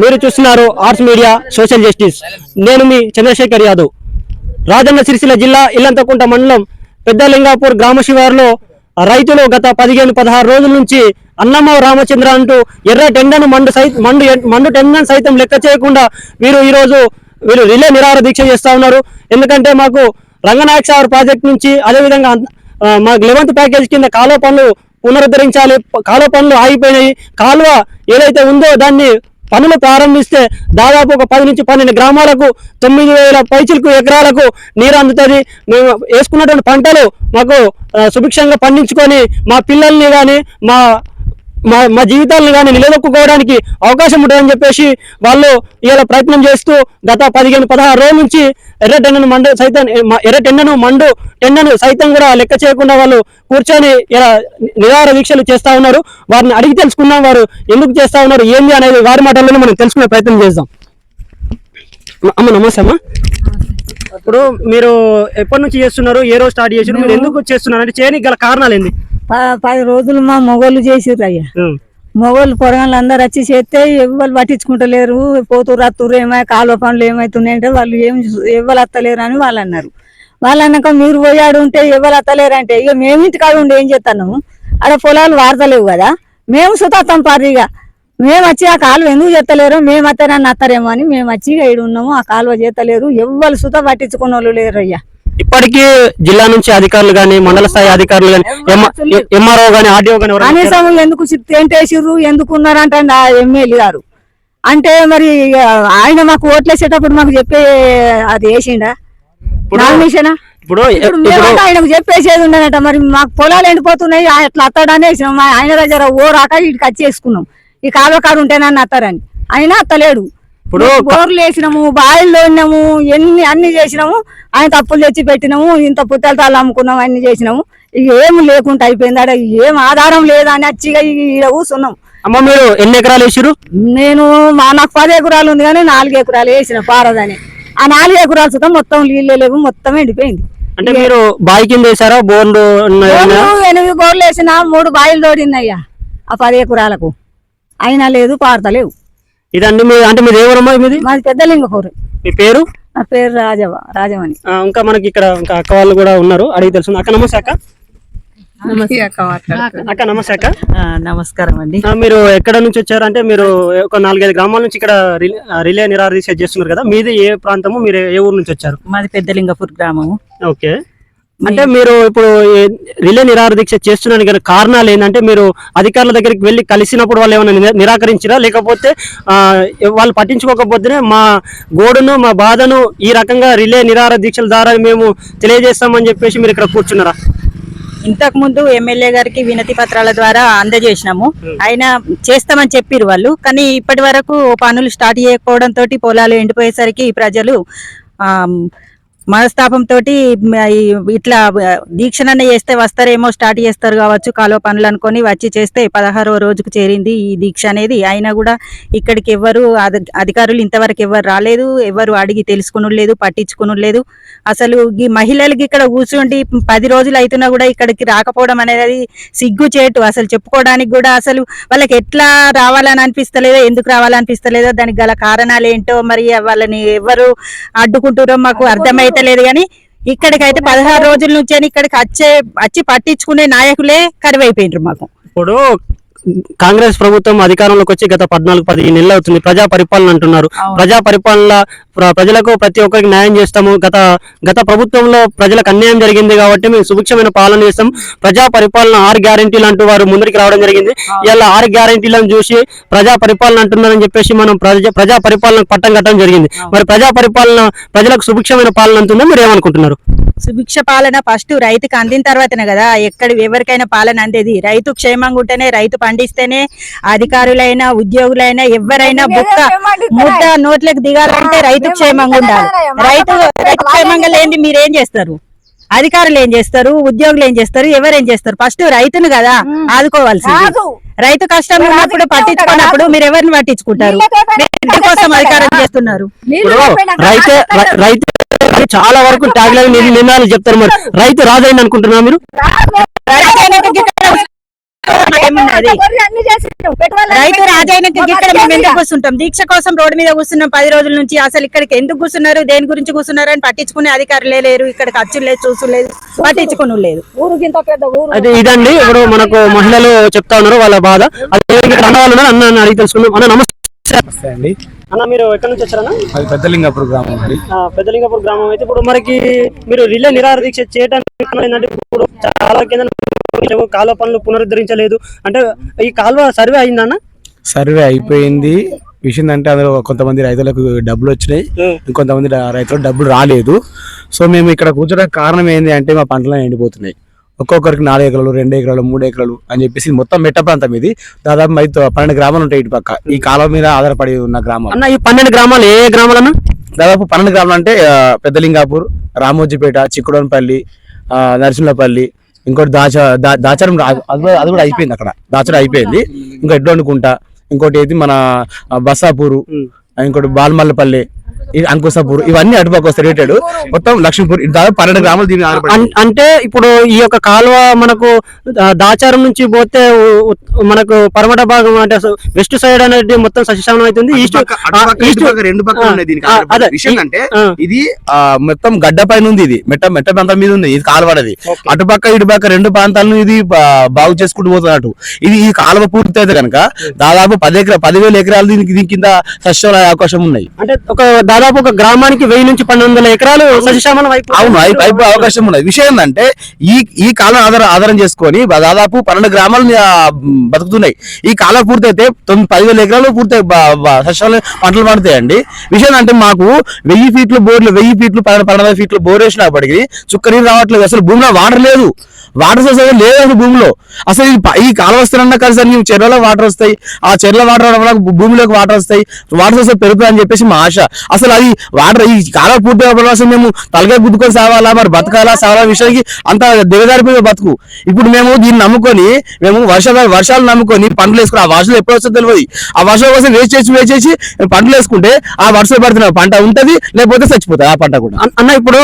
మీరు చూస్తున్నారు arts media social justice నేను మీ చంద్రశేఖర్ యాదవ్. రాజన్న సిరిసిల్ల జిల్లా ఇల్లంతకుంట మండలం పెద్దలింగాపూర్ గ్రామ శివారులో రైతులు గత పదిహేను పదహారు రోజుల నుంచి అన్నమ్మ రామచంద్ర అంటూ ఎర్ర టెండను మండు సై మండు మండు టెండను సైతం లెక్క చేయకుండా వీరు ఈరోజు వీరు రిలే నిరాహార దీక్ష చేస్తా ఉన్నారు. ఎందుకంటే మాకు రంగనాయక సాగర్ ప్రాజెక్ట్ నుంచి అదేవిధంగా మాకు లెవెంత్ ప్యాకేజ్ కింద కాలువ పనులు పునరుద్ధరించాలి. కాలువ పనులు ఆగిపోయినాయి. కాలువ ఏదైతే ఉందో దాన్ని పనులు ప్రారంభిస్తే దాదాపు ఒక పది నుంచి పన్నెండు గ్రామాలకు తొమ్మిది వేల పైచిలకు ఎకరాలకు నీరు అందుతుంది. మేము వేసుకున్నటువంటి పంటలు మాకు సుభిక్షంగా పండించుకొని మా పిల్లల్ని కానీ మా మా మా జీవితాలను కానీ నిలదొక్కుకోవడానికి అవకాశం ఉంటుందని చెప్పేసి వాళ్ళు ఇలా ప్రయత్నం చేస్తూ గత పదిహేను పదహారు రోజుల నుంచి ఎర్ర టెండను మండు సైతం ఎర్ర టెండను మండు టెండను సైతం కూడా లెక్క చేయకుండా వాళ్ళు కూర్చొని ఇలా నిరాహార దీక్షలు చేస్తా ఉన్నారు. వారిని అడిగి తెలుసుకుందాం వారు ఎందుకు చేస్తా ఉన్నారు ఏంది అనేది వారి మాటల్లోనే మనం తెలుసుకునే ప్రయత్నం చేద్దాం. అమ్మ నమస్తే అమ్మ. ఇప్పుడు మీరు ఎప్పటి నుంచి చేస్తున్నారు ఏ రోజు స్టార్ట్ చేసారు మీరు ఎందుకు చేస్తున్నారు అంటే చేయడానికి గల కారణాలు ఏంది? పది రోజులు మా మొగోళ్ళు చేసిర్రు అయ్యా. మొగోళ్ళు పొరగాళ్ళు అందరు వచ్చి చేస్తే ఎవ్వరు పట్టించుకుంటలేరు. పోతురు రత్తురు ఏమై కాలువ పనులు ఏమవుతున్నాయంటే వాళ్ళు ఏం ఎవ్వరు అత్తలేరు అని వాళ్ళు అన్నారు. వాళ్ళు అన్నాక మీరు పోయాడు ఉంటే ఎవరు అత్తలేరు అంటే ఇక మేము ఇంటికాడ ఉండి ఏం చేస్తాను ఆడ పొలాలు వాడతలేవు కదా. మేము సుతాతం పారిగా మేము వచ్చి ఆ కాలువ ఎందుకు చేస్తలేరు మేము అత్తరని అత్తరేమో అని మేము వచ్చి ఇక ఈడ ఉన్నాము ఆ కాలువ చేస్తలేరు ఎవ్వరు సుత పట్టించుకున్న వాళ్ళు లేరు అయ్యా ఇప్పటికీ జిల్లా నుంచి అధికారులు గాని మండల స్థాయి అధికారులు గాని ఎంఆర్ఓ గాని ఆర్డీఓ గాని? కనీసం ఎందుకు ఏంటేసిర్రు? ఎందుకు ఉన్నారంటే ఆ ఎమ్మెల్యే గారు. అంటే మరి ఆయన మాకు ఓట్లేసేటప్పుడు మాకు చెప్పే అది వేసిండా? నామినేషనా ఇప్పుడు ఆయనకు చెప్పేసేది ఉండనట మరి మాకు పొలాలు ఎండిపోతున్నాయి అట్లా అత్తాడని ఆయన దగ్గర ఓ రాక ఇటుకి వచ్చి వేసుకున్నాం ఈ కాలువ కాడు ఉంటేనని అత్తారని అయినా అత్తలేడు. ఇప్పుడు బోర్లు వేసినాము బాయిల్లో ఉన్నాము ఎన్ని అన్ని చేసినాము. ఆయన తప్పులు తెచ్చి పెట్టినాము ఇంత పుట్టల తాళ్ళు అమ్ముకున్నాము అన్ని చేసినాము. ఇక ఏం లేకుండా అయిపోయింది. ఆడ ఏం ఆధారం లేదా అని ఇక ఈడ కూర్చున్నాం. అమ్మ మీరు ఎన్ని ఎకరాలు వేసిరు నేను మా నాకు పది ఎకరాలు ఉంది కానీ నాలుగు ఎకరాలు వేసిన పారదని. ఆ నాలుగు ఎకరాలు సుతం మొత్తం నీళ్ళు లేవు మొత్తం ఎండిపోయింది. అంటే మీరు బావి కింద వేసారా? బోర్లు ఎనిమిది బోర్లు వేసిన మూడు బాయిలు తోడినాయ్యా ఆ పది ఎకరాలకు. అయినా లేదు పారతలేవు ఇదండి మీ అంటే మీది ఏ ఊరమ్మా మీది? మాది పెద్దలింగపూర్ మీ పేరు? నా పేరు రాజవ రాజమణి. ఆ, ఇంకా మనకి ఇక్కడ ఇంకా అక్క వాళ్ళు కూడా ఉన్నారు అడిగి తెలుసు అక్క నమస్తే అక్క. అక్క నమస్తే అక్క. ఆ, నమస్కారం అండి. ఆ, మీరు ఎక్కడ నుంచి వచ్చారు? అంటే మీరు ఒక నాలుగైదు గ్రామాల నుంచి ఇక్కడ రిలే- ఆ, రిలే దీక్ష చేస్తున్నారు కదా మీది ఏ ప్రాంతము మీరు ఏ ఊరు నుంచి వచ్చారు? మాది పెద్దలింగపూర్ గ్రామము. ఓకే. అంటే మీరు ఇప్పుడు రిలే నిరాహార దీక్ష చేస్తున్నానికి గల కారణాలు ఏంటంటే మీరు అధికారుల దగ్గరికి వెళ్ళి కలిసినప్పుడు వాళ్ళు ఏమైనా నిరా- నిరాకరించారా? లేకపోతే వాళ్ళు పట్టించుకోకపోతేనే మా గోడును మా బాధను ఈ రకంగా రిలే నిరాహార దీక్షల ద్వారా మేము తెలియజేస్తామని చెప్పేసి మీరు ఇక్కడ కూర్చున్నారా? ఇంతకు ముందు ఎమ్మెల్యే గారికి వినతి పత్రాల ద్వారా అందజేసినాము. ఆయన చేస్తామని చెప్పిరు వాళ్ళు. కానీ ఇప్పటి వరకు పనులు స్టార్ట్ చేయకపోవడం తోటి పొలాలు ఎండిపోయేసరికి ప్రజలు ఆ మనస్తాపం తోటి మ- ఈ ఇట్లా దీక్షనన్న చేస్తే వస్తారేమో స్టార్ట్ చేస్తారు కావచ్చు కాలువ పనులు అనుకొని వచ్చి చేస్తే పదహారో రోజుకు చేరింది ఈ దీక్ష అనేది. అయినా కూడా ఇక్కడికి ఎవ్వరు అధి- అధికారులు ఇంతవరకు ఎవరు రాలేదు ఎవరు అడిగి తెలుసుకుని లేదు పట్టించుకుని లేదు. అసలు ఈ మహిళలకి ఇక్కడ కూర్చుండి పది రోజులు అవుతున్నా కూడా ఇక్కడికి రాకపోవడం అనేది సిగ్గు చేటు. అసలు చెప్పుకోవడానికి కూడా అసలు వాళ్ళకి ఎట్లా రావాలని అనిపిస్తలేదో ఎందుకు రావాలనిపిస్తలేదో దానికి గల కారణాలు ఏంటో మరి వాళ్ళని ఎవరు అడ్డుకుంటారో మాకు లేదు కానీ ఇక్కడికైతే పదహారు రోజుల నుంచి ఇక్కడికి వచ్చే వచ్చి పట్టించుకునే నాయకులే కరువైపోయినారు మాకు. ఇప్పుడు కాంగ్రెస్ ప్రభుత్వం అధికారంలోకి వచ్చి గత పద్నాలుగు పదిహేను నెలలు అవుతుంది. ప్రజా పరిపాలన అంటున్నారు. ప్రజా పరిపాలన ప్ర- ప్రజలకు ప్రతి ఒక్కరికి న్యాయం చేస్తాము. గత గత ప్రభుత్వంలో ప్రజలకు అన్యాయం జరిగింది కాబట్టి మేము సుభిక్షమైన పాలన చేస్తాం. ప్రజా పరిపాలన ఆరు గ్యారెంటీలు అంటూ వారు ముందరికి రావడం జరిగింది. ఇలా ఆరు గ్యారెంటీలను చూసి ప్రజా పరిపాలన అంటున్నారని చెప్పేసి మనం ప్రజా ప్రజా పరిపాలన పట్టం కట్టడం జరిగింది. మరి ప్రజా పరిపాలన ప్రజలకు సుభిక్షమైన పాలన అంటుందో మీరు ఏమనుకుంటున్నారు? సుభిక్ష పాలన ఫస్ట్ రైతుకి అందిన తర్వాతనే కదా. ఎక్కడ ఎవరికైనా పాలన అందేది. రైతు క్షేమంగా ఉంటేనే రైతు పండిస్తేనే అధికారులైనా ఉద్యోగులైనా ఎవరైనా బుక్క ముద్ద నోట్లకు దిగాలంటే రైతు క్షేమంగా ఉండాలి. రైతు రైతు క్షేమంగా లేని మీరేం చేస్తారు? అధికారులు ఏం చేస్తారు? ఉద్యోగులు ఏం చేస్తారు? ఎవరేం చేస్తారు? ఫస్ట్ రైతును కదా ఆదుకోవాల్సింది. రైతు కష్టం ఉన్నప్పుడు పట్టించుకున్నప్పుడు మీరు ఎవరిని పట్టించుకుంటారు? ఎందుకోసం అధికారం చేస్తున్నారు? రైతు చాలా వరకు ట్యాగ్ లైన్ నినాలు చెప్తారు మరి. రైతు రాజైంది అనుకుంటున్నా మీరు? రైతు అనేది ఇక్కడ అది మేము ఎందుకు. కూర్చుంటాం? దీక్ష కోసం రోడ్డు మీద కూర్చున్నాం పది రోజుల నుంచి. అసలు ఇక్కడికి ఎందుకు కూర్చున్నారు? దేని గురించి కూర్చున్నారు అని పట్టించుకునే అధికారులే లేరు. ఇక్కడ ఖర్చులు లేదు చూసు లేదు పట్టించుకుని లేదు. అయితే ఇదండి. ఇప్పుడు మనకు మహిళలు చెప్తా ఉన్నారు వాళ్ళ బాధ. అదే ఇక్కడ అన్న అడిగి తెలుసుకుందాం. అన్న నమస్తే. నమస్తే అండి. అన్న మీరు ఎక్కడి నుంచి వచ్చారన్నా? అది పెద్దలింగాపురం గ్రామం అండి. పెద్దలింగపూర్ గ్రామం అయితే ఇప్పుడు మనకి మీరు రిలే నిరాహార దీక్ష చేయడానికి కారణం ఏంటంటే ఇప్పుడు చాలా కింద కాలువ పనులు పునరుద్ధరించలేదు. అంటే ఈ కాలువ సర్వే అయిందన్న? సర్వే అయిపోయింది. విషయం అంటే అందులో కొంతమంది రైతులకు డబ్బులు వచ్చినాయి. ఇంకొంతమంది రైతులకు డబ్బులు రాలేదు. సో మేము ఇక్కడ కూర్చోడానికి కారణం ఏంటి అంటే మా పంటలు ఎండిపోతున్నాయి. ఒక్కొక్కరికి నాలుగు ఎకరాలు రెండు ఎకరాలు మూడు ఎకరాలు అని చెప్పేసి మొత్తం మెట్ట ప్రాంతం ఇది. దాదాపు తో- పన్నెండు గ్రామాలు ఉంటాయి ఇటు పక్క. ఈ కాలం మీద ఆధారపడి ఉన్న గ్రామాలు అన్న ఈ పన్నెండు గ్రామాలు ఏ గ్రామాలన్నా? దాదాపు పన్నెండు గ్రామాలు అంటే పెద్దలింగాపూర్ రామోజీపేట చిక్కుడోన్పల్లి నరసింహపల్లి ఇంకోటి దాచ దా- దాచారం అది కూడా- అది కూడా అయిపోయింది అక్కడ. దాచరం అయిపోయింది. ఇంకా ఎడ్డు అనుకుంటా ఇంకోటి అయితే మన ఆ, బస్సాపూరు ఇంకోటి బాల్మల్లపల్లి ఇది అంకుసాపూర్ ఇవన్నీ అటుపక్క వస్తాయి రేటెడ్ మొత్తం లక్ష్మీపూర్ దాదాపు పన్నెండు గ్రామాలు దీని అంటే ఇప్పుడు ఈ యొక్క కాలువ మనకు దాచారం నుంచి పోతే మనకు పరమట భాగం అంటే వెస్ట్ సైడ్ అనేది మొత్తం సస్యశ్యామలం అవుతుంది. ఈస్ట్ ఇటుపక్క రెండు పక్కల. విషయం అంటే. ఇది మొత్తం గడ్డ పైన ఉంది ఇది. మెట్ట మెట్ట ప్రాంతం మీద ఉంది. ఇది కాలువడది అటుపక్క ఇటుపక్క రెండు ప్రాంతాలను ఇది బాగు చేసుకుంటూ పోతున్నట్టు. ఇది ఈ కాలువ పూర్తి అయితే కనుక దాదాపు పది ఎకరా పదివేల ఎకరాలు దీనికి దీని కింద సస్యం అవకాశం ఉన్నాయి. అంటే ఒక దాదాపు ఒక గ్రామానికి వెయ్యి నుంచి పన్నెండు వందల ఎకరాలు సస్యశ్యామలం. అవును అయి- అయిపోయే అవకాశం ఉన్నది. విషయం ఏంటంటే ఈ ఈ కాలం ఆధారం ఆధారం చేసుకొని దాదాపు పన్నెండు గ్రామాలు బతుకుతున్నాయి. ఈ కాలం పూర్తయితే తొమ్మిది పదివేల ఎకరాలు పూర్తి సస్యాలు పంటలు పడతాయండి. విషయం అంటే మాకు వెయ్యి ఫీట్లు బోర్లు వెయ్యి ఫీట్లు పన్నెండు పన్నెండు ఫీట్లు బోర్ వేసినప్పటికీ చుక్క నీరు రావట్లేదు. అసలు భూమిలో వాటర్ లేదు. వాటర్ సోర్స్ అనేది లేదు భూమిలో. అసలు ఈ ప- ఈ కాలం వస్తున్నా కలిసి నీవు చెరువులో వాటర్ వస్తాయి. ఆ చెరువుల వాటర్ రావడం వల్ల భూమిలోకి వాటర్ వస్తాయి. వాటర్ సోర్స్ పెరుగుతాయి అని చెప్పేసి మా ఆశ. అసలు అది వాటర్ ఈ కాలం పూర్తి అవ్వడం మేము తలకాయ గుద్దుకొని సావాలా మరి బతకాలా సావాలా విషయానికి అంత దిగజారిపోయే బతుకు. ఇప్పుడు మేము దీన్ని నమ్ముకొని మేము వర్ష వర్షాలు నమ్ముకొని పంటలు వేసుకుని ఆ వర్షాలు ఎప్పుడు వస్తుందో తెలియదు ఆ వర్షాల కోసం వేస్ట్ చేసి వేస్ట్ చేసి పంటలు వేసుకుంటే ఆ వర్షాలు పడుతున్న పంట ఉంటది లేకపోతే చచ్చిపోతుంది ఆ పంట కూడా. అన్న- అన్న ఇప్పుడు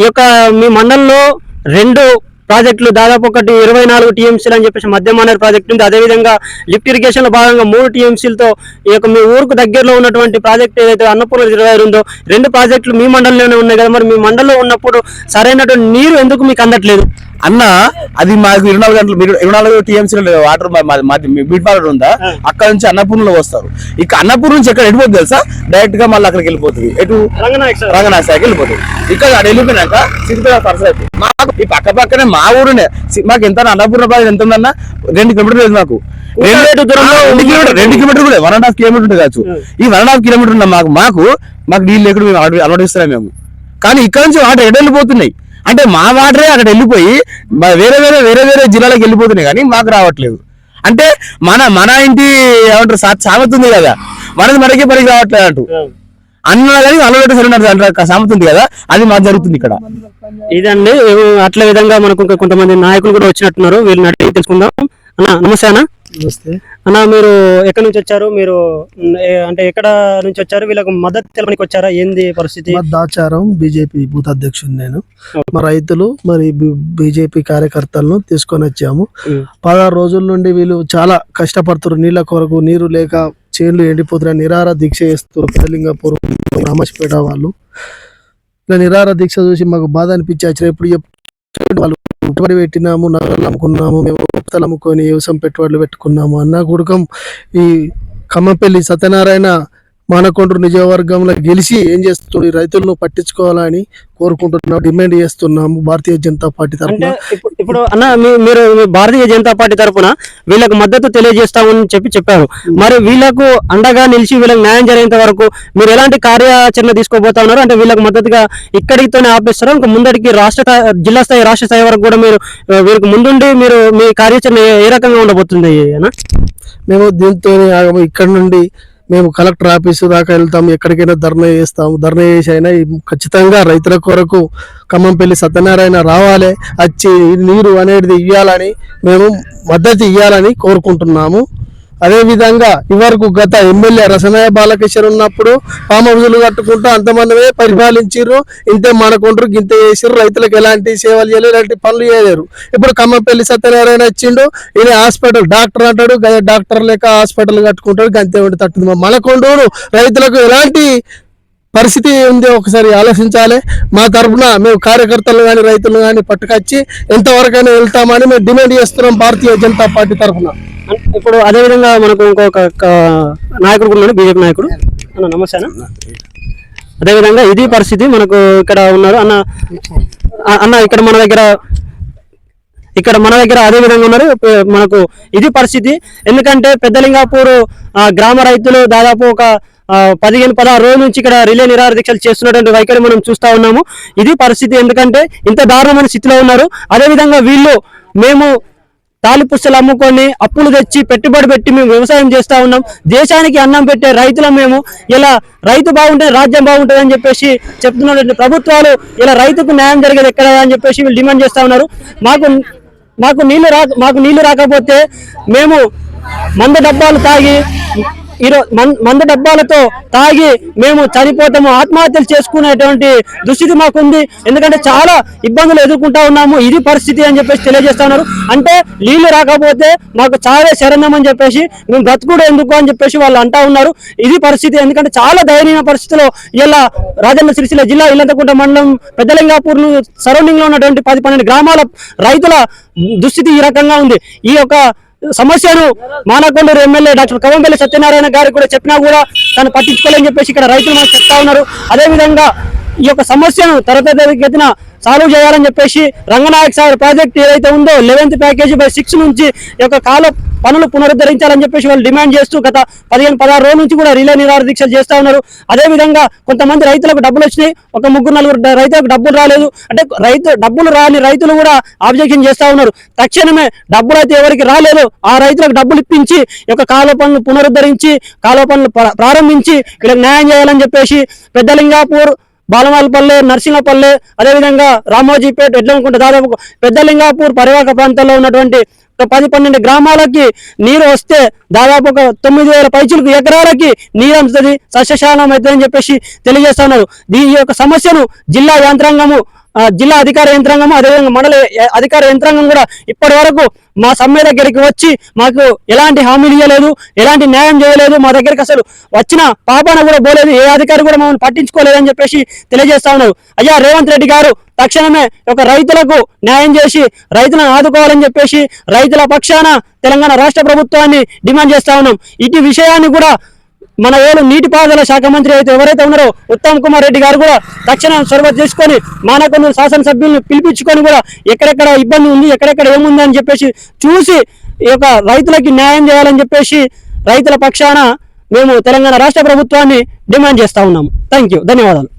ఈ యొక్క మీ మండలంలో రెండు ప్రాజెక్టులు దాదాపు ఒకటి ఇరవై నాలుగు టీఎంసీలు అని చెప్పేసి మధ్య మానేరు ప్రాజెక్ట్ ఉంది. అదేవిధంగా లిఫ్ట్ ఇరిగేషన్లో భాగంగా మూడు టీఎంసీలతో ఈ యొక్క మీ ఊరుకు దగ్గరలో ఉన్నటువంటి ప్రాజెక్ట్ ఏదైతే అన్నపూర్ణ రిజర్వాయర్ ఉందో రెండు ప్రాజెక్టులు మీ మండలంలోనే ఉన్నాయి కదా. మరి మీ మండలంలో ఉన్నప్పుడు సరైనటువంటి నీరు ఎందుకు మీకు అందట్లేదు? అన్న అది మాకు ఇరవై నాలుగు గంటలు మీరు ఇరవై నాలుగు టీఎంసీ వాటర్ బీట్ వాటర్ ఉందా? అక్కడ నుంచి అన్నపూర్ణలో వస్తారు. ఇక అన్నపూర్ నుంచి ఎక్కడ ఎడిపోతుంది తెలుసా? డైరెక్ట్గా మళ్ళీ అక్కడికి వెళ్ళిపోతుంది. ఎటు? రంగనాయక్ వెళ్ళిపోతుంది. ఇక్కడ అక్కడ వెళ్ళిపోయినాక సిద్దిపేట పర్సన్ అయిపోయింది మాకు ఈ పక్క పక్కనే మా ఊరునే. మాకు ఎంత అన్నపూర్ణ బాగా ఎంత ఉందన్న? రెండు కిలోమీటర్ లేదు మాకు. రెండు కిలోమీటర్ రెండు కిలోమీటర్ కూడా వన్ అండ్ హాఫ్ కిలోమీటర్ ఉంటుంది కావచ్చు. ఈ వన్ అండ్ హాఫ్ కిలోమీటర్ ఉన్న మాకు మాకు మాకు నీళ్ళు లేకుండా మేము అలవాటు- అలవాటిస్తున్నాం మేము. కానీ ఇక్కడ నుంచి వాటర్ ఎడ వెళ్ళిపోతున్నాయి? అంటే మా వాటరే అక్కడ వెళ్ళిపోయి వేరే వేరే వేరే వేరే జిల్లాలకు వెళ్ళిపోతున్నాయి కానీ మాకు రావట్లేదు. అంటే మన మన ఇంటి ఏమంటారు సామెత ఉంది కదా? మనది మనకి పనికి రావట్లేదు అంటూ. అన్న కానీ అలవాటు అంటే సామెత ఉంది కదా అది మాకు జరుగుతుంది ఇక్కడ. ఇదండి అట్ల విధంగా మనకు ఇంకా కొంతమంది నాయకులు కూడా వచ్చినట్టున్నారు వీళ్ళని అడిగి తెలుసుకుందాం. అన్న నమస్తే అన్న. నమస్తే. అన్న మీరు ఎక్కడి నుంచి వచ్చారు? మీరు అంటే ఎక్కడ నుంచి వచ్చారు? వీళ్ళకు మద్దతు తెలపడానికి వచ్చారా? ఏంది పరిస్థితి? దాచారం బీజేపీ బూత్ అధ్యక్షుడు నేను. మా రైతులు మరి బీజేపీ కార్యకర్తలను తీసుకొని వచ్చాము. పదహారు రోజుల నుండి వీళ్ళు చాలా కష్టపడుతున్నారు. నీళ్ళ కొరకు నీరు లేక చేన్లు ఎండిపోతున్నాయి నిరార దీక్ష చేస్తారు పెద్దలింగపురం రామస్పేట వాళ్ళు. ఇలా నిరార దీక్ష చూసి మాకు బాధ అనిపించి వచ్చిన ఇప్పుడు వాళ్ళు. పెట్టుబడి పెట్టినాము నగరాలు అమ్ముకున్నాము మేము అమ్ముకొని వ్యవసాయం పెట్టుబడులు పెట్టుకున్నాము. అన్న గుడకం ఈ కమ్మపల్లి సత్యనారాయణ మానకొండ్రు నియోజకవర్గంలో గెలిచి ఏం ఈ రైతులను పట్టించుకోవాలని కోరుకుంటున్నాం డిమాండ్ చేస్తున్నాము భారతీయ జనతా పార్టీ తరఫున. ఇప్పుడు అన్న మీరు భారతీయ జనతా పార్టీ తరపున వీళ్ళకు మద్దతు తెలియజేస్తామని చెప్పి చెప్పారు. మరి వీళ్ళకు అండగా నిలిచి వీళ్ళకి న్యాయం జరిగేంత వరకు మీరు ఎలాంటి కార్యాచరణ తీసుకోబోతా ఉన్నారు? అంటే వీళ్ళకి మద్దతుగా ఇక్కడితోనే ఆపేస్తారా? ఇంకా ముందడికి రాష్ట్ర జిల్లా స్థాయి రాష్ట్ర స్థాయి వరకు కూడా మీరు వీరికి ముందుండి మీరు మీ కార్యాచరణ ఏ- రకంగా ఉండబోతుంది అన్న? మేము దీంతో ఇక్కడ నుండి మేము కలెక్టర్ ఆఫీసు దాకా వెళ్తాం ఎక్కడికైనా ధర్నా చేస్తాం ధర్నా చేసి అయినా ఖచ్చితంగా రైతుల కొరకు ఖమ్మంపల్లి సత్యనారాయణ రావాలి వచ్చి నీరు అనేది ఇవ్వాలని మేము మద్దతు ఇవ్వాలని కోరుకుంటున్నాము. అదేవిధంగా ఇవరకు గత ఎమ్మెల్యే రసమయ్య బాలకిషోర్ ఉన్నప్పుడు ఫామ్ కట్టుకుంటూ అంతమందిమే పరిపాలించారు ఇంతే మనకుంటారు ఇంత చేసారు రైతులకు ఎలాంటి సేవలు చేయలేరు ఎలాంటి పనులు చేయలేరు. ఇప్పుడు ఖమ్మంపల్లి సత్యనారాయణ వచ్చిండు. ఈయన హాస్పిటల్ డాక్టర్ అంటాడు. డాక్టర్ లేక హాస్పిటల్ కట్టుకుంటాడు. గంతే ఉండి తట్టుతుంది మనకొండూరు రైతులకు ఎలాంటి పరిస్థితి ఉంది ఒకసారి ఆలోచించాలి. మా తరఫున మేము కార్యకర్తలు కానీ రైతులు కానీ పట్టుకొచ్చి ఎంతవరకైనా వెళ్తామని మేము డిమాండ్ చేస్తున్నాం భారతీయ జనతా పార్టీ తరఫున ఇప్పుడు అదే విధంగా మనకు ఇంకొక నాయకుడు కూడా ఉన్నాడు బీజేపీ నాయకుడు. అన్న నమస్తే అన్న. అదే విధంగా ఇది పరిస్థితి మనకు ఇక్కడ ఉన్నారు. అన్న అన్న ఇక్కడ మన దగ్గర ఇక్కడ మన దగ్గర అదే విధంగా ఉన్నారు. మనకు ఇది పరిస్థితి. ఎందుకంటే పెద్దలింగాపూర్ గ్రామ రైతులు దాదాపు ఒక పదిహేను పదహారు రోజుల నుంచి ఇక్కడ రిలే నిరాహార దీక్షలు చేస్తున్నటువంటి వైఖరి మనం చూస్తూ ఉన్నాము. ఇది పరిస్థితి ఎందుకంటే ఇంత దారుణమైన స్థితిలో ఉన్నారు. అదే విధంగా వీళ్ళు మేము తాలిపుస్తలు అమ్ముకొని అప్పులు తెచ్చి పెట్టుబడి పెట్టి మేము వ్యవసాయం చేస్తూ ఉన్నాం. దేశానికి అన్నం పెట్టే రైతులం మేము. ఇలా రైతు బాగుంటే రాజ్యం బాగుంటుంది అని చెప్పేసి చెప్తున్నటువంటి ప్రభుత్వాలు ఇలా రైతుకు న్యాయం జరిగేది ఎక్కడ అని చెప్పేసి వీళ్ళు డిమాండ్ చేస్తూ ఉన్నారు. మాకు మాకు నీళ్ళు రా మాకు నీళ్ళు రాకపోతే మేము మంద డబ్బాలు తాగి ఈరోజు మంద డబ్బాలతో తాగి మేము చనిపోతాము. ఆత్మహత్యలు చేసుకునేటువంటి దుస్థితి మాకుంది. ఎందుకంటే చాలా ఇబ్బందులు ఎదుర్కొంటా ఉన్నాము. ఇది పరిస్థితి అని చెప్పేసి తెలియజేస్తున్నారు అంటే నీళ్ళు రాకపోతే మాకు చావే శరణం అని చెప్పేసి మేము బ్రతుకుడు ఎందుకు అని చెప్పేసి వాళ్ళు అంటా ఉన్నారు. ఇది పరిస్థితి. ఎందుకంటే చాలా దయనీయ పరిస్థితిలో ఇలా రాజన్న సిరిసిల్ల జిల్లా ఇల్లంతకుంట మండలం పెద్దలింగాపూర్ సరౌండింగ్లో ఉన్నటువంటి పది పన్నెండు గ్రామాల రైతుల దుస్థితి ఈ రకంగా ఉంది. ఈ యొక్క సమస్యను మానకొండూరు ఎమ్మెల్యే డాక్టర్ కవంపల్లి సత్యనారాయణ గారికి కూడా చెప్పినా కూడా తను పట్టించుకోలేని చెప్పేసి ఇక్కడ రైతులు మనకు చెప్తా ఉన్నారు. అదే విధంగా ఈ యొక్క సమస్యను తరగతిన సాల్వ్ చేయాలని చెప్పేసి రంగనాయక సాగర్ ప్రాజెక్ట్ ఏదైతే ఉందో లెవెన్త్ ప్యాకేజీ బై సిక్స్ నుంచి ఈ యొక్క కాల పనులు పునరుద్ధరించాలని చెప్పేసి వాళ్ళు డిమాండ్ చేస్తూ గత పదిహేను పదహారు రోజుల నుంచి కూడా రిలే నిరాహార దీక్షలు చేస్తూ ఉన్నారు. అదే విధంగా కొంతమంది రైతులకు డబ్బులు వచ్చినాయి. ఒక ముగ్గురు నలుగురు రైతులకు డబ్బులు రాలేదు. అంటే రైతు డబ్బులు రాని రైతులు కూడా ఆబ్జెక్షన్ చేస్తా ఉన్నారు. తక్షణమే డబ్బులు అయితే ఎవరికి రాలేదు. ఆ రైతులకు డబ్బులు ఇప్పించి యొక్క కాలువ పనులు పునరుద్ధరించి కాలువ పనులు ప్రారంభించి వీళ్ళకి న్యాయం చేయాలని చెప్పేసి పెద్దలింగాపూర్ బాలమాలపల్లె నర్సింగపల్లె అదేవిధంగా రామోజీపేట ఎడ్లనుకుంట దాదాపు పెద్దలింగాపూర్ పరివాహక ప్రాంతాల్లో ఉన్నటువంటి పది పన్నెండు గ్రామాలకి నీరు వస్తే దాదాపు ఒక తొమ్మిది వేల పైచులకు ఎకరాలకి నీరు అందుతుంది. సస్యశాలం అవుతుందని చెప్పేసి తెలియజేస్తున్నారు. దీని యొక్క సమస్యను జిల్లా యంత్రాంగము జిల్లా అధికార యంత్రాంగం అదేవిధంగా మండల అధికార యంత్రాంగం కూడా ఇప్పటి వరకు మా సమ్మె దగ్గరికి వచ్చి మాకు ఎలాంటి హామీలు ఇవ్వలేదు ఎలాంటి న్యాయం చేయలేదు మా దగ్గరికి అసలు వచ్చిన పాపాన కూడా పోలేదు ఏ అధికారి కూడా మమ్మల్ని పట్టించుకోలేదని చెప్పేసి తెలియజేస్తా ఉన్నారు. అయ్యా రేవంత్ రెడ్డి గారు తక్షణమే ఒక రైతులకు న్యాయం చేసి రైతులను ఆదుకోవాలని చెప్పేసి రైతుల పక్షాన తెలంగాణ రాష్ట్ర ప్రభుత్వాన్ని డిమాండ్ చేస్తా ఉన్నాం. ఇటు విషయాన్ని కూడా మన ఏడు నీటిపారుదల శాఖ మంత్రి అయితే ఎవరైతే ఉన్నారో ఉత్తమ్ కుమార్ రెడ్డి గారు కూడా తక్షణం చొరవ చేసుకొని మానకొండ శాసనసభ్యులను పిలిపించుకొని కూడా ఎక్కడెక్కడ ఇబ్బంది ఉంది ఎక్కడెక్కడ ఏముంది అని చెప్పేసి చూసి ఈ యొక్క రైతులకి న్యాయం చేయాలని చెప్పేసి రైతుల పక్షాన మేము తెలంగాణ రాష్ట్ర ప్రభుత్వాన్ని డిమాండ్ చేస్తా ఉన్నాము. థ్యాంక్ యూ ధన్యవాదాలు.